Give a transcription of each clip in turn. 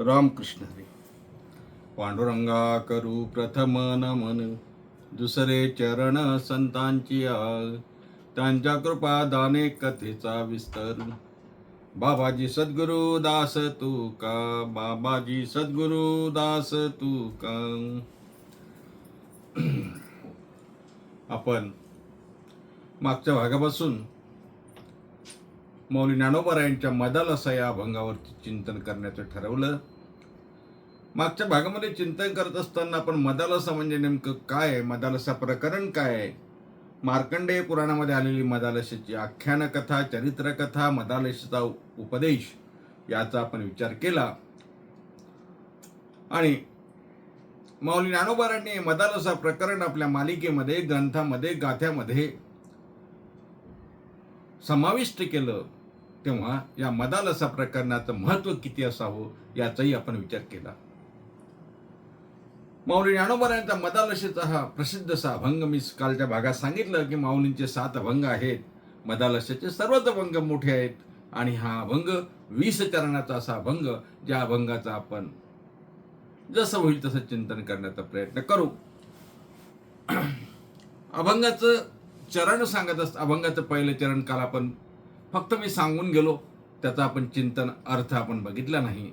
रामकृष्ण हरी। पांडुरंगा करू प्रथम नमन। दुसरे चरण संतांची आग त्यांच्या कृपा दाने कथेचा विस्तर। बाबाजी सद्गुरु दास तू का? बाबाजी सद्गुरु दास तू का? आपण मागच्या भागापासून मौली ज्ञानोबरायांच्या मदालसा या अभंगावरती चिंतन करण्याचं ठरवलं. मागच्या भागामध्ये चिंतन करत असताना आपण मदालसा म्हणजे नेमकं काय आहे? मदालसा प्रकरण काय आहे? मार्कंडेय पुराणामध्ये आलेली मदालशाची आख्यान कथा चरित्र मदालशाचा उपदेश याचा आपण विचार केला. आणि माऊली ज्ञानोबारांनी मदालसा प्रकरण आपल्या मालिकेमध्ये ग्रंथामध्ये गाथ्यामध्ये समाविष्ट केलं. तेव्हा या मदालसा प्रकरणाचं महत्त्व किती असावं याचाही आपण विचार केला. माऊली ज्ञानोबारायांचा मदालशेचा हा प्रसिद्ध असा अभंग मी कालच्या भागात सांगितलं की माऊलींचे सात अभंग आहेत. मदालशाचे सर्वच अभंग मोठे आहेत आणि हा अभंग वीस चरणाचा असा अभंग ज्या अभंगाचा आपण जसं होईल तसं चिंतन करण्याचा प्रयत्न करू. अभंगाचं चरण सांगत असत अभंगाचं पहिलं चरण काल आपण फक्त मी सांगून गेलो. त्याचा आपण चिंतन अर्थ आपण बघितला नाही.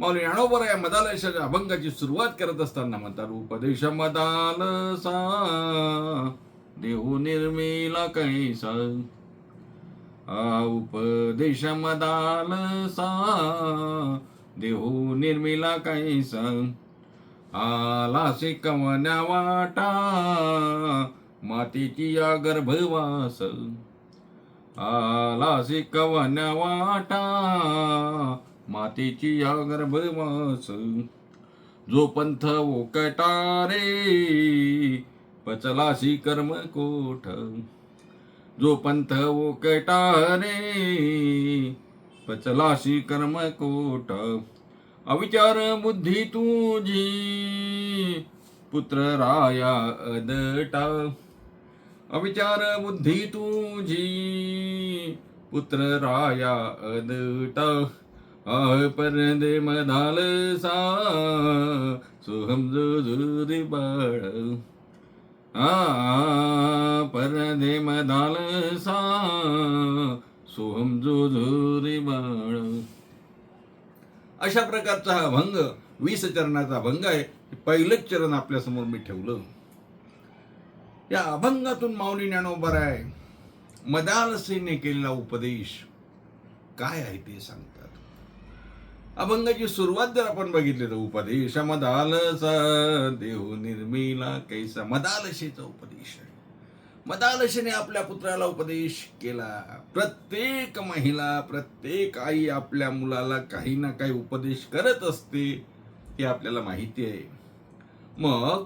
माऊली ज्ञानोबर या मदालशाच्या अभंगाची सुरुवात करत असताना म्हणतात उपदेश मदालसा देहू निर्मिला कैसा? उपदेश मदाल सा देहू निर्मिला कैसा? आला शिकवण्या वाटा मातीची या गर्भवास. आला शिकवण्या वाटा मातेची या गर्भवास जो पंथ ओकटा रे पचलासी कर्म कोठ. जो पंथ ओकटा रे पचलासी कर्म कोठ. अविचार बुद्धी तुझी पुत्र राया अदटा. अविचार बुद्धी तुझी पुत्र राया अदटा. आह परदे मधाल सा सोहम जुजुरी बाळ आ परदे मधाल सा सोहम जुजुरी बाळ अशा प्रकारचा हा अभंग वीस चरणाचा भंग आहे हे पहिलंच चरण आपल्यासमोर मी ठेवलं. या अभंगातून माऊली ज्ञानोबर आहे मदालसेने केलेला उपदेश. काय आहे ते सांगतो. अभंगाची सुरुवात जर आपण बघितली तर उपदेश मदाल देहू निर्मिला कैसा मदालशेचा उपदेश. आहे मदालशेने आपल्या पुत्राला उपदेश केला. प्रत्येक महिला प्रत्येक आई आपल्या मुलाला काही ना काही उपदेश करत असते हे आपल्याला माहिती आहे. मग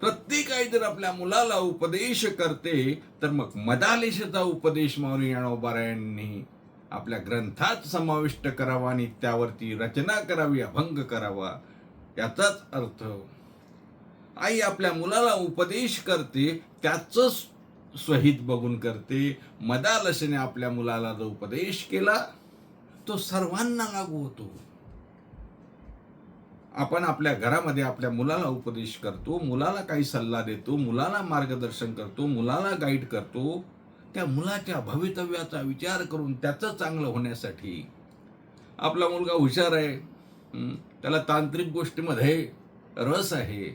प्रत्येक आई जर आपल्या मुलाला उपदेश करते तर मग मदालेशाचा उपदेश माऊली यांनी आपल्या ग्रंथात समाविष्ट करावा आणि त्यावरती रचना करावी अभंग करावा याचाच अर्थ आई आपल्या मुलाला उपदेश करते त्याच स्वहित बघून करते. मदालशेने आपल्या मुलाला जो उपदेश केला तो सर्वांना लागू होतो. आपण आपल्या घरामध्ये आपल्या मुलाला उपदेश करतो मुलाला काही सल्ला देतो मुलाला मार्गदर्शन करतो मुलाला गाईड करतो. त्या मुलाच्या भवितव्याचा विचार करून त्याचं चांगलं होण्यासाठी आपला मुलगा हुशार आहे. त्याला तांत्रिक गोष्टीमध्ये रस आहे.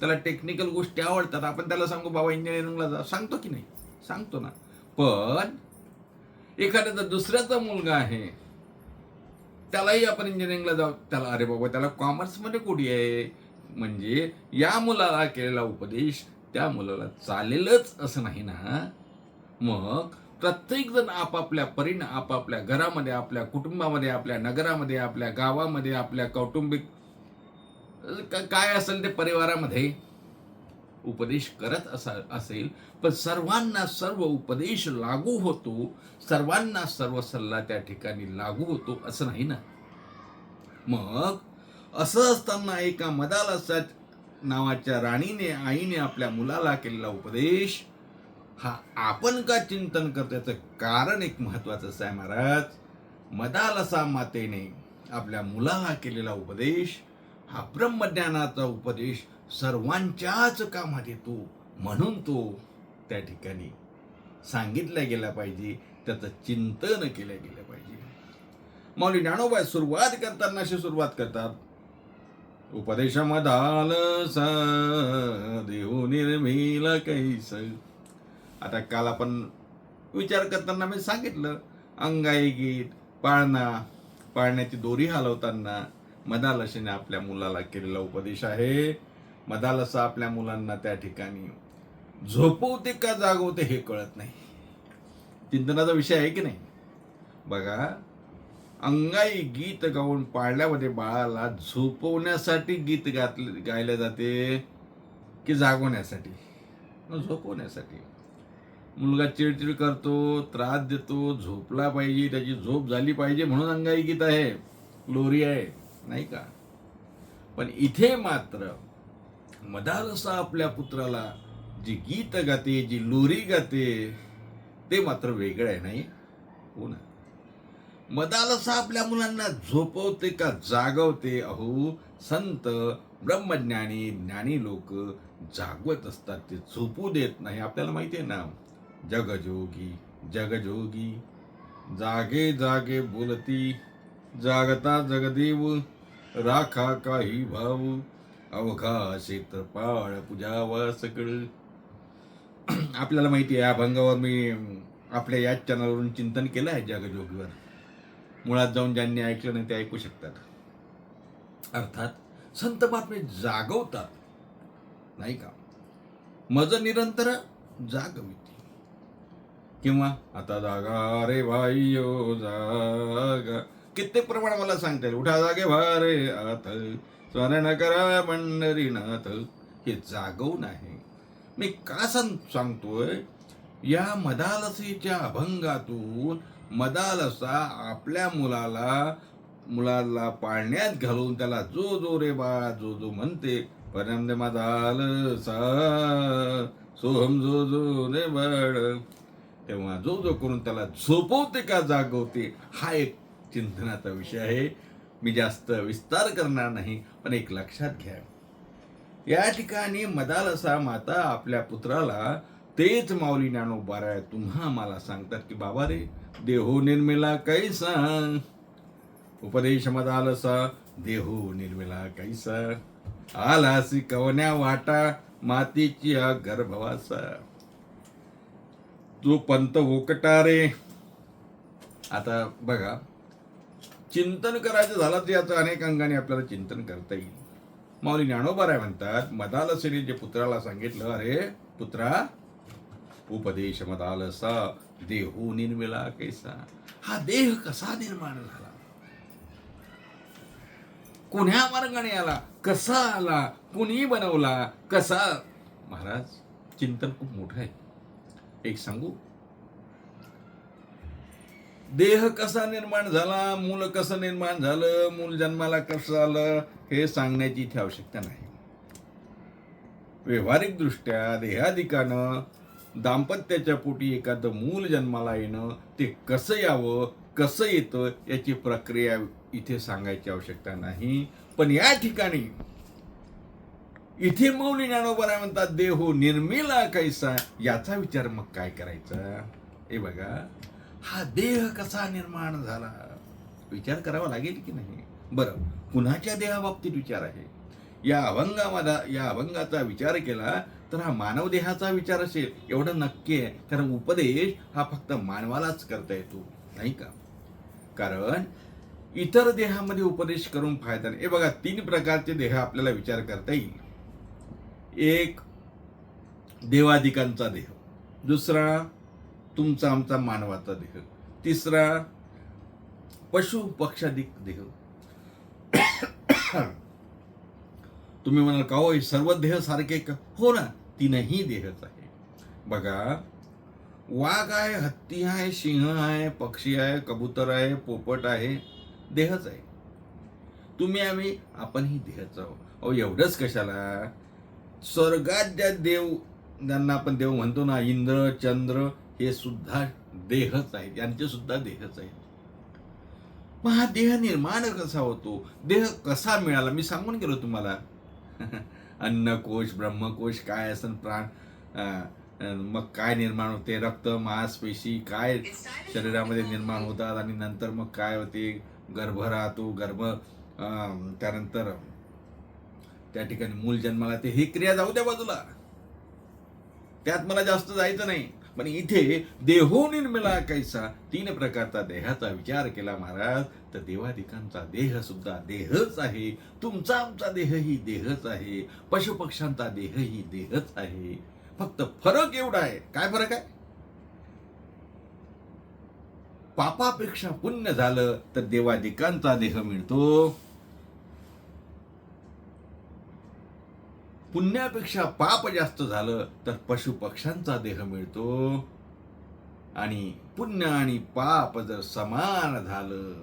त्याला टेक्निकल गोष्टी आवडतात. आपण त्याला सांगू बाबा इंजिनिअरिंगला जा. सांगतो की नाही? सांगतो ना. पण एखाद्याचा दुसऱ्याचा मुलगा आहे त्यालाही आपण इंजिनिअरिंगला जाऊ. त्याला अरे बाबा त्याला कॉमर्समध्ये कुठे आहे? म्हणजे या मुलाला केलेला उपदेश त्या मुलाला चालेलच असं नाही ना. मग प्रत्येक जण आपापल्या परीनं आपापल्या घरामध्ये आपल्या कुटुंबामध्ये आपल्या नगरामध्ये आपल्या गावामध्ये आपल्या कौटुंबिक काय असेल ते परिवारामध्ये उपदेश करत असा असेल. पण सर्वांना सर्व उपदेश लागू होतो सर्वांना सर्व सल्ला त्या ठिकाणी लागू होतो असं नाही ना? मग असं असताना एका मदालसा नावाच्या राणीने आईने आपल्या मुलाला केलेला उपदेश हा आपण का चिंतन करतो याचं कारण एक महत्वाचं आहे महाराज. मदालसा मातेने आपल्या मुलाला केलेला उपदेश हा ब्रह्मज्ञानाचा उपदेश सर्वांच्याच कामात येतो म्हणून तो त्या ठिकाणी सांगितल्या गेला पाहिजे त्याचं चिंतन केलं गेलं पाहिजे. माऊली ज्ञानोबा सुरुवात करताना अशी सुरुवात करतात. उपदेशमदाल सा देऊ निर्मिल कैस आता काल आपण विचार करताना मी सांगितलं अंगाई गीत पाळणा पाळण्याची दोरी हलवताना मदालसेने आपल्या मुलाला केलेला उपदेश आहे. मदालसा आपल्या मुलांना त्या ठिकाणी झोपवते का जागवते हे कळत नाही. चिंतनाचा विषय आहे की नाही? बघा अंगाई गीत गाऊन पाळण्यामध्ये बाळाला झोपवण्यासाठी गीत गातले गायले जाते की जागवण्यासाठी? झोपवण्यासाठी. मुलगा चिडचिड करतो त्रास देतो झोपला पाहिजे त्याची झोप झाली पाहिजे म्हणून अंगाई गीत आहे लोरी आहे नाही का? पण इथे मात्र मदारसा आपल्या पुत्राला जी गीत गाते जी लोरी गाते ते मात्र वेगळं आहे नाही? हो ना. मदालसा आपल्या मुलांना झोपवते का जागवते? अहो संत ब्रह्मज्ञानी ज्ञानी लोक जागवत असतात ते झोपू देत नाही. आपल्याला माहिती आहे ना? जगजोगी जगजोगी। जागे जागे बोलती जागता जगदेव राखा काही भाव अवघा क्षेत्रपाळ पूजावा सकळ आपल्याला माहिती आहे या भंगावर मी आपल्या याच चॅनलवरून चिंतन केलं आहे जगजोगीवर. मुळात जाऊन ज्यांनी ऐकलं नाही ते ऐकू शकतात. अर्थात संत बातमी जागवतात नाही का? मज निरंतर जागवित. किंवा आता जागा रे भाईयो जागा. कित्येक प्रमाण मला सांगता येईल. उठा जागे वारे आथ स्मरण करा पंढरीनाथ हे जागवून आहे. मी का सांग सांगतोय? या मदालसीच्या अभंगातून मदालसा आपल्या मुलाला मुलाला पाळण्यात घालून त्याला जो जो रे बा जो जो म्हणते परंद मदालसा सोहम जो जो रे बाळ. तेव्हा जो जो करून त्याला झोपवते का जागवते हा एक चिंतनाचा विषय आहे. मी जास्त विस्तार करणार नाही पण एक लक्षात घ्या. या ठिकाणी मदालसा माता आपल्या पुत्राला तेच माऊली ज्ञानोबाराय तुम्हा मला सांगतात की बाबा रे देहो निर्मिला कैसा? उपदेश मदालसा देहो निर्मिला कैसा? आलासी कवन्या वाटा मातीची हा गर्भवासा. तो पंत ओकटा रे. आता बघा चिंतन करायचं झालं तर याचं अनेक अंगाने आपल्याला चिंतन करता येईल. माऊली ज्ञानोबाराय म्हणतात मदालसेने जे पुत्राला सांगितलं अरे पुत्रा उपदेश मदालसा देहो निर्मिला कैसा? हा देह कसा निर्माण झाला? कोण्या मार्गाने आला? कसा आला? कुणी बनवला? कसा? महाराज चिंतन खूप मोठं आहे. एक सांगू? देह कसा निर्माण झाला मूल कसं निर्माण झालं मूल जन्माला कसं आलं हे सांगण्याची इथे आवश्यकता नाही. व्यावहारिक दृष्ट्या देहाधिकानं दाम्पत्याच्या पोटी एखादं मूल जन्माला येणं ते कसं यावं कसं येतं याची प्रक्रिया इथे सांगायची आवश्यकता नाही. पण या ठिकाणी इथे मौली ज्ञानोबरा म्हणतात देहो निर्मिला कैसा? याचा विचार मग काय करायचा? हे बघा. हा देह कसा निर्माण झाला? विचार करावा लागेल की नाही? बरं कुणाच्या देहाबाबतीत विचार आहे? या अभंगामध्ये या अभंगाचा विचार केला तर हा मानव देहाचा विचार असेल. एवढं नक्की आहे. कारण उपदेश हा फक्त मानवालाच करता येतो नाही का? कारण इतर देहामध्ये उपदेश करून फायदा नाही. हे बघा तीन प्रकारचे देह आपल्याला विचार करता येईल. एक देवादिकांचा देह. दुसरा तुमचा आमचा मानवाचा देह. तिसरा पशु पक्षाधिक देह. तुम्ही म्हणाल का हो सर्व देह सारखे का? हो ना तीनही देहच आहे. बघा वाघ आहे हत्ती आहे सिंह आहे पक्षी आहे कबूतर आहे पोपट आहे देहच आहे. तुम्ही आम्ही आपणही देहच आहोत. अहो एवढंच कशाला? स्वर्गात ज्या देव ज्यांना आपण देव म्हणतो ना इंद्र चंद्र हे सुद्धा देहच आहेत. यांचे सुद्धा देहच आहेत. मग हा देह निर्माण कसा होतो? देह कसा मिळाला? मी सांगून गेलो तुम्हाला. अन्नकोश ब्रह्मकोश काय असन प्राण मग काय निर्माण होते? रक्त मांसपेशी काय शरीरामध्ये निर्माण होतात? आणि नंतर मग काय होते? गर्भ राहतो गर्भ त्यानंतर त्या ठिकाणी मूल जन्माला ते ही क्रिया जाऊ द्या बाजूला. त्यात मला जास्त जायचं नाही. पण इथे देहो निर्मिला कैसा तीन प्रकारचा देहाचा विचार केला महाराज. तर देवादिकांचा देह सुद्धा देहच आहे. तुमचा आमचा देह ही देहच आहे. पशुपक्ष्यांचा देह ही देहच आहे. फक्त फरक एवढा आहे. काय फरक आहे? पापापेक्षा पुण्य झालं तर देवादिकांचा देह मिळतो. पुण्यापेक्षा पाप जास्त झालं तर पशु पक्ष्यांचा देह मिळतो. आणि पुण्य आणि पाप जर समान झालं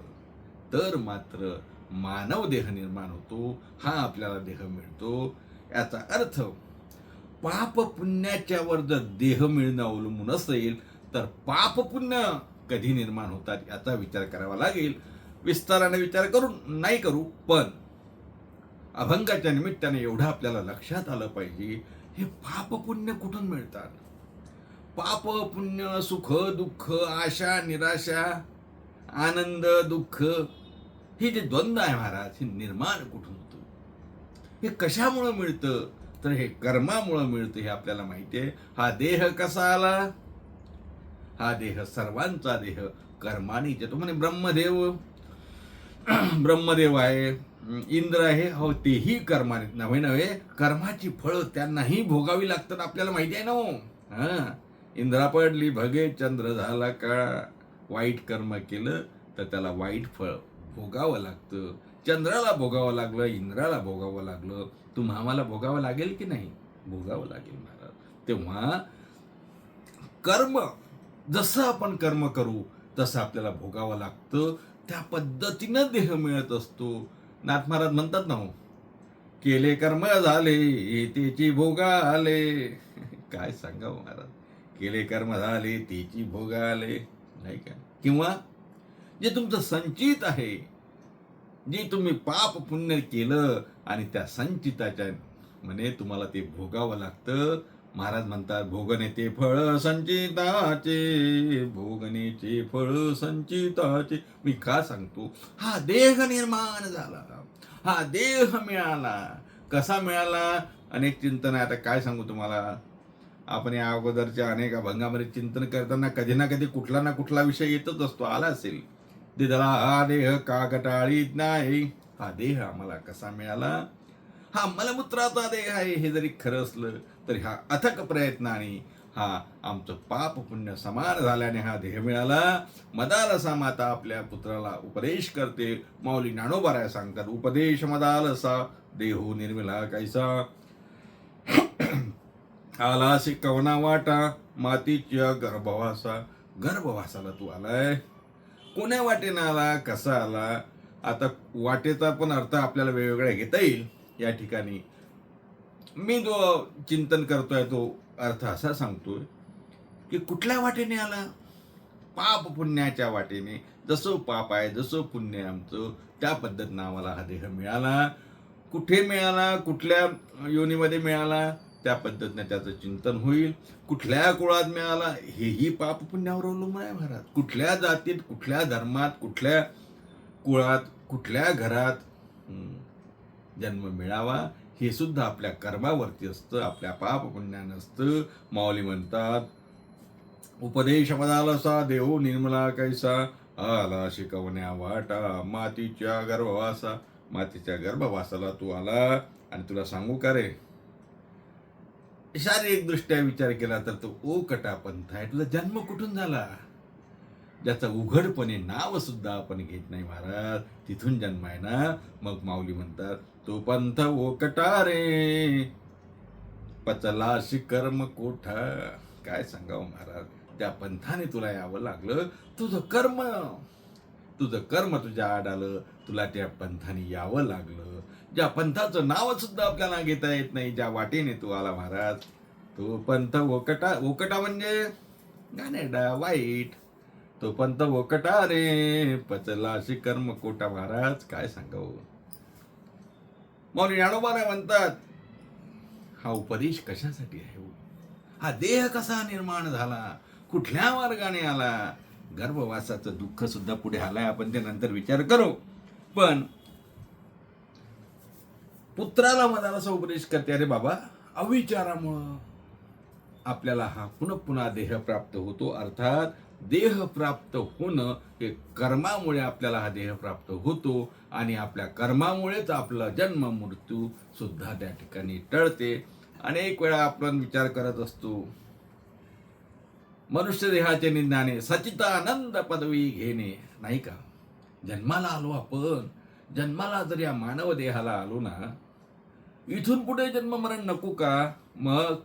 तर मात्र मानव देह निर्माण होतो हा आपल्याला देह मिळतो. याचा अर्थ पाप पुण्याच्या वर जर देह मिळणं अवलंबून असेल तर पाप पुण्य कधी निर्माण होतात याचा विचार करावा लागेल. विस्ताराने विचार करून नाही करू पण अभंगाच्या निमित्ताने एवढं आपल्याला लक्षात आलं पाहिजे हे पाप पुण्य कुठून मिळतात? पाप पुण्य सुख दुःख आशा निराशा आनंद दुःख हे जे द्वंद्व आहे महाराज हे निर्माण कुठून होतं? हे कशामुळं मिळतं? तर हे कर्मामुळं मिळतं हे आपल्याला माहिती आहे. हा देह कसा आला? हा देह सर्वांचा देह कर्माने येतो म्हणे ब्रह्मदेव. ब्रह्मदेव आहे. इंद्र आहे हो तेही कर्माने नव्हे नव्हे कर्माची फळं त्यांनाही भोगावी लागतात आपल्याला माहिती आहे ना हो. हा. इंद्रा पडली भगे चंद्र झाला काळा वाईट कर्म केलं तर त्याला वाईट फळ भोगावं लागतं. चंद्राला भोगावं लागलं इंद्राला भोगावं लागलं. तुम्हा आम्हाला भोगावं लागेल की नाही? भोगावं लागेल महाराज. तेव्हा कर्म जसं आपण कर्म करू तसं आपल्याला भोगावं लागतं. त्या पद्धतीनं देह मिळत असतो. नाथ महाराज म्हणतात ना हो केले कर्म झाले तेची भोगा आले. काय सांगा महाराज? केले कर्म झाले तेची भोगा आले. नाही का? किंवा जे तुमचं संचित आहे जे तुम्ही पाप पुण्य केलं आणि त्या संचिताच्या म्हणे तुम्हाला ते भोगावं लागतं महाराज म्हणतात भोगने ते फळ संचिताचे भोगनेचे फळ संचिताचे. मी का सांगतो? हा देह निर्माण झाला. हा देह मिळाला. कसा मिळाला? अनेक चिंतन आहे. आता काय सांगू तुम्हाला? आपण या अगोदरच्या अनेक अभंगामध्ये चिंतन करताना कधी ना कधी कुठला ना कुठला विषय येतच असतो. आला असेल. दिदला हा देह का गटाळीत नाही? हा देह आम्हाला कसा मिळाला? हा मलमूत्राचा देह आहे हे जरी खरं असलं तरी हा अथक प्रयत्नाने हा आमचं पाप पुण्य समान झाल्याने हा देह मिळाला. मदालसा माता आपल्या पुत्राला उपदेश करते. माऊली ज्ञानोबाराय सांगतात उपदेश मदालसा देहो निर्मिला कैसा. आलासी कवना वाटा मातीच्या गर्भवासा गर्भवासाला तू आलाय. कोण्या वाटेनं आला कसा आला? आता वाटेचा पण अर्थ आपल्याला वेगवेगळा घेता येईल. या ठिकाणी. मी जो चिंतन करतोय तो अर्थ असा सांगतोय की कुठल्या वाटेने आला? पाप पुण्याच्या वाटेने. जसं पाप आहे जसं पुण्य आमचं त्या पद्धतीनं आम्हाला हा देह मिळाला. कुठे मिळाला? कुठल्या योनीमध्ये मिळाला? त्या पद्धतीने त्याचं चिंतन होईल. कुठल्या कुळात मिळाला? हेही पाप पुण्यावर अवलंबून आहे महाराज कुठल्या जातीत कुठल्या धर्मात कुठल्या कुळात कुठल्या घरात जन्म मिळावा हे सुद्धा आपल्या कर्मावरती असतं आपल्या पाप पुण्यान असतं. माऊली म्हणतात उपदेश मदालसा देव निर्मला कैसा आला शिकवण्या वाटा मातीच्या गर्भवासा मातीच्या गर्भवासाला तू आला आणि तुला सांगू का रे? शारीरिकदृष्ट्या विचार केला तर तो ओकटा पंथ आहे. तुझा जन्म कुठून झाला? ज्याचं उघडपणे नाव सुद्धा आपण घेत नाही महाराज. तिथून जन्म आहे ना? मग माऊली म्हणतात तो हो पंथ ओकटा रे पचलाशी कर्म कोठा? काय सांगावं महाराज? त्या पंथाने तुला यावं लागलं. तुझं कर्म. तुझं कर्म तुझ्या आड आलं. तुला त्या पंथाने यावं लागलं. ज्या पंथाचं नाव सुद्धा आपल्याला घेता येत नाही ज्या वाटेने तू आला महाराज. हो हो म्हणजे? तो पंथ ओकटा ओकटा म्हणजे? गाणेडा वाईट. तो पंत वकटा रे पचला अशी कर्म कोटा महाराज? काय सांगावं? मौली ज्ञानोबाने म्हणतात हा उपदेश कशासाठी आहे हो? हा देह कसा निर्माण झाला? कुठल्या मार्गाने आला? गर्भवासाचं दुःख सुद्धा पुढे आलाय. आपण ते नंतर विचार करू. पण पुत्राला मनाला उपदेश करते अरे बाबा अविचारामुळं आपल्याला हा पुन्हा पुन्हा देह प्राप्त होतो. अर्थात देह प्राप्त होणं हे कर्मामुळे आपल्याला हा देह प्राप्त होतो आणि आपल्या कर्मामुळेच आपला जन्म मृत्यू सुद्धा त्या ठिकाणी टळते. अनेक वेळा आपण विचार करत असतो मनुष्य देहाचे निंदाने सचितानंद पदवी घेणे नाही का? जन्माला आलो आपण. जन्माला जर या मानव देहाला आलो ना इथून पुढे जन्म मरण नको का? मग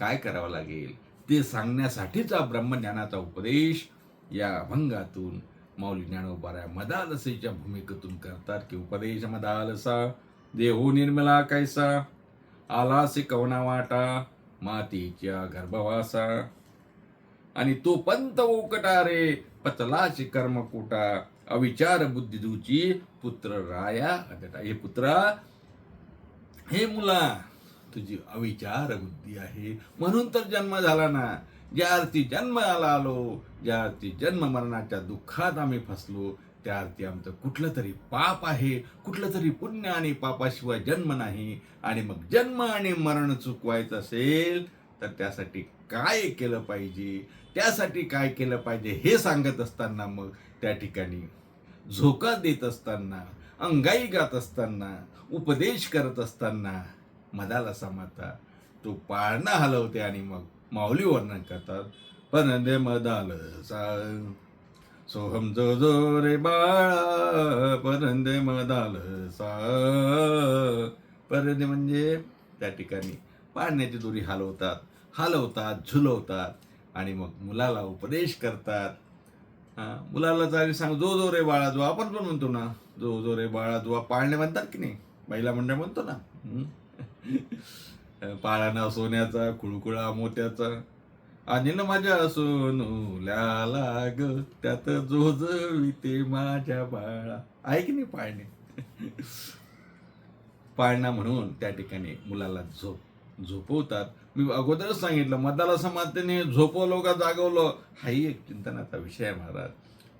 काय करावं लागेल ते सांगण्यासाठीचा ब्रह्मज्ञानाचा उपदेश या अभंगातून माऊली ज्ञानोबाऱ्या मदालसेच्या भूमिकेतून करतात की उपदेश मदालसा देहो निर्मला कैसा आलासी कवना वाटा मातीच्या गर्भवासा. आणि तो पंत उकटा रे पतलाची कर्मकुटा अविचार बुद्धिदूची पुत्र राया अदटा हे पुत्रा हे मुला तुझी अविचार बुद्धी आहे. म्हणून तर जन्म झाला ना. ज्या अर्थी जन्माला आलो ज्या अर्थी जन्म मरणाच्या दुःखात आम्ही फसलो त्या अर्थी आमचं कुठलं तरी पाप आहे. कुठलं तरी पुण्य आणि पापाशिवाय जन्म नाही. आणि मग जन्म आणि मरण चुकवायचं असेल तर त्यासाठी काय केलं पाहिजे? त्यासाठी काय केलं पाहिजे हे सांगत असताना मग त्या ठिकाणी झोका देत असताना अंगाई गात असताना उपदेश करत असताना मदाला समाता. तो पाळणा हलवते आणि मग माऊली वर्णन करतात. पण दे मदाल सा. सोहम जो जो रे बाळा परंदे मदाल सा. परंदे म्हणजे त्या ठिकाणी पाळण्याची दोरी हलवतात हलवतात झुलवतात आणि मग मुलाला उपदेश करतात. मुलाला चालेल सांग जो जो रे बाळा जो आपण पण म्हणतो ना जो जो रे बाळा जो पाळणे म्हणतात की नाही? महिला मंडळ म्हणतो ना? पाळणा सोन्याचा कुळकुळा मोत्याचा. आणि ना माझ्या सोनूल्याला लाग त्यात जो ते माझ्या बाळा. आहे की नाही पाळणे? पाळणा म्हणून त्या ठिकाणी मुलाला झोप झोपवतात. मी अगोदरच सांगितलं मदाला समातेने झोपवलो का जागवलं? हाही एक चिंतनाचा विषय आहे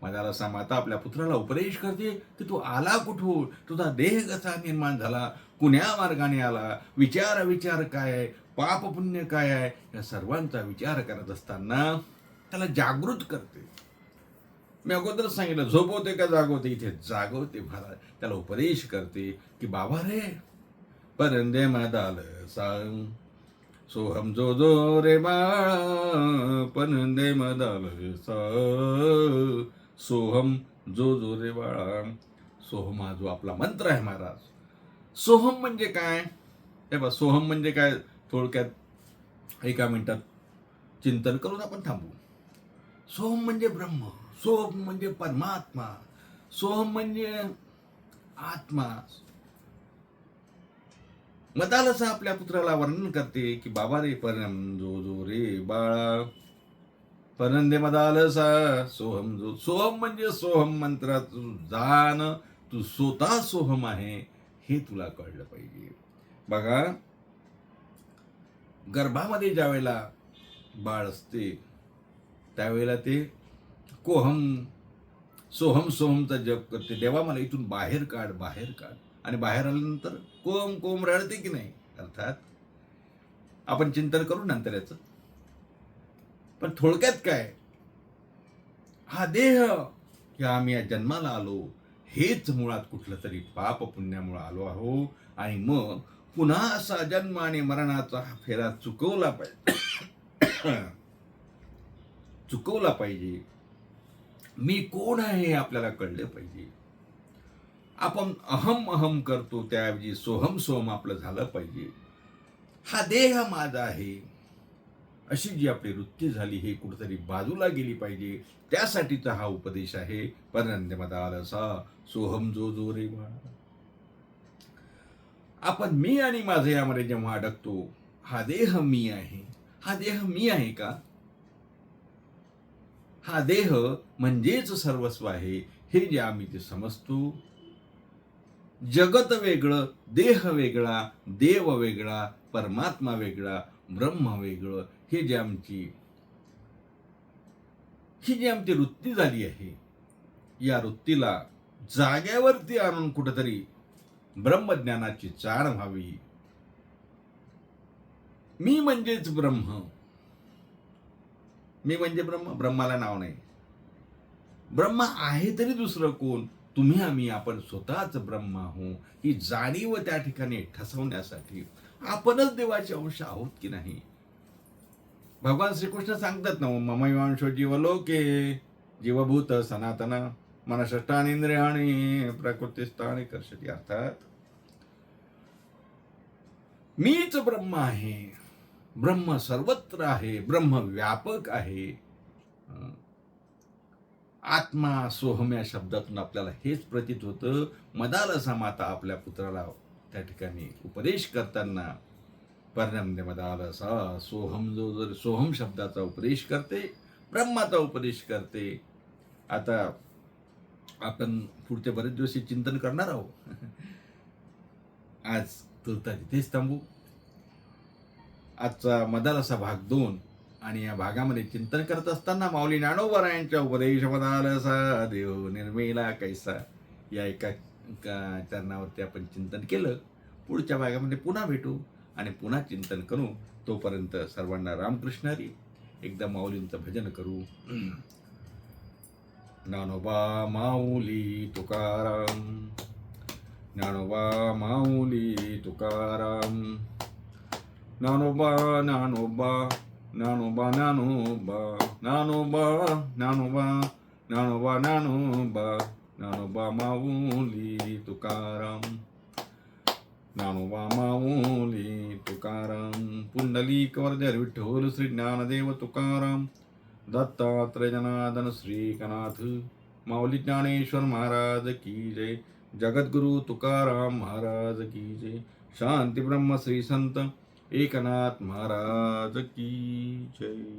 महाराज असा माता आपल्या पुत्राला उपदेश करते की तू आला कुठून? तुझा देह कसा निर्माण झाला? कुण्या मार्गाने आला? विचार विचार काय आहे? पाप पुण्य काय आहे? या सर्वांचा विचार करत असताना त्याला जागृत करते. मी अगोदरच सांगितलं झोपवते का जागवते? इथे जागवते महाराज. त्याला उपदेश करते की बाबा रे परंदे मदाल सांग सोहम जो जो रे बाळा परंदे मदाल सा सोहम जो जो रे बाळा. सोहम हा जो आपला मंत्र आहे महाराज. सोहम म्हणजे काय? हे बा सोहम म्हणजे काय? थोडक्यात एका मिनिटात चिंतन करून आपण थांबू. सोहम म्हणजे ब्रह्म सोहम म्हणजे परमात्मा सोहम म्हणजे आत्मा. मदालसा आपल्या पुत्राला वर्णन करते की बाबा रे परम जो जो रे बाळा. परंदे मदालसा सोहम जो सोहम म्हणजे सोहम मंत्राचं जाण तू स्वतः सोहम आहे हे तुला कळलं पाहिजे. बघा गर्भामध्ये ज्या वेळेला बाळ असते त्यावेळेला ते कोहम सोहम सोहमचा जप करते. देवा मला इथून बाहेर काढ बाहेर काढ. आणि बाहेर आल्यानंतर कोम कोम रडते की नाही? अर्थात आपण चिंतन करू नंतर याचं. पण थोडक्यात काय? हा देह या आम्ही या जन्माला आलो हेच मुळात कुठलं तरी पाप पुण्यामुळे आलो आहो. आणि मग पुन्हा असा जन्म आणि मरणाचा हा फेरा चुकवला पाहिजे. चुकवला पाहिजे. मी कोण आहे हे आपल्याला कळलं पाहिजे. आपण अहम अहम करतो त्याऐवजी सोहम सोहम आपलं झालं पाहिजे. हा देह माझा आहे. अशी जी आपली वृत्ती झाली हे कुठेतरी बाजूला गेली पाहिजे. त्यासाठीचा हा उपदेश आहे. परंद्यमदा सोहम जो जो रे आपण मी आणि माझं यामध्ये जेव्हा अडकतो हा देह मी आहे. हा देह मी आहे का? हा देह म्हणजेच सर्वस्व आहे हे जे आम्ही ते समजतो. जगत वेगळं देह वेगळा देव वेगळा परमात्मा वेगळा ब्रह्म वेगळं हे जे आमची ही जी आमची वृत्ती झाली आहे या वृत्तीला जाग्यावरती आणून कुठेतरी ब्रह्मज्ञानाची जाण व्हावी. मी म्हणजेच ब्रह्म. मी म्हणजे ब्रह्म? ब्रह्माला नाव नाही. ब्रह्म आहे तरी दुसरं कोण? तुम्ही आम्ही आपण स्वतःच ब्रह्म आहो ही जाणीव त्या ठिकाणी ठसवण्यासाठी आपणच देवाचे अंश आहोत की नाही? भगवान श्रीकृष्ण सांगतात ना ममैवांशो जीवलोके जीवभूत सनातन मनषष्टानी इंद्रियाणी प्रकृतीस्थानी कर्षती. अर्थात मीच ब्रह्म आहे ब्रह्म सर्वत्र आहे ब्रह्म व्यापक आहे. आत्मा सोहम या शब्दातून आपल्याला हेच प्रतीत होतं. मदालसा माता आपल्या पुत्राला त्या ठिकाणी उपदेश करताना परिणाम असा. सोहम जो जर सोहम शब्दाचा उपदेश करते ब्रह्माचा उपदेश करते आता आपण पुढचे बरेच दिवस चिंतन करणार आहोत. आज तुरता तिथेच थांबू. आजचा मदालसा भाग दोन आणि या भागामध्ये चिंतन करत असताना माऊली नाणोबरायांच्या उपदेश मदालसा देव निर्मिला कैसा. या एका चरणावरती आपण चिंतन केलं. पुढच्या भागामध्ये पुन्हा भेटू. आणि पुन्हा चिंतन करू. तोपर्यंत सर्वांना रामकृष्णारी एकदा माऊलींचं भजन करू. ज्ञानोबा माऊली तुकाराम. ज्ञानोबा माऊली तुकाराम. ज्ञानोबा ज्ञानोबा ज्ञानोबा ज्ञानोबा ज्ञानोबा ज्ञानोबा ज्ञानोबा ज्ञानोबा ज्ञानोबा माऊली तुकाराम. माऊली तुकाराम पुंडलिक वर्धर विठ्ठल श्री ज्ञानदेव तुकाराम दत्तात्रय जनार्दन श्रीकनाथ माऊली ज्ञानेश्वर महाराज की जय जगद्गुरु तुकाराम महाराज की जय शांती ब्रह्म श्री संत एकनाथ महाराज की जय.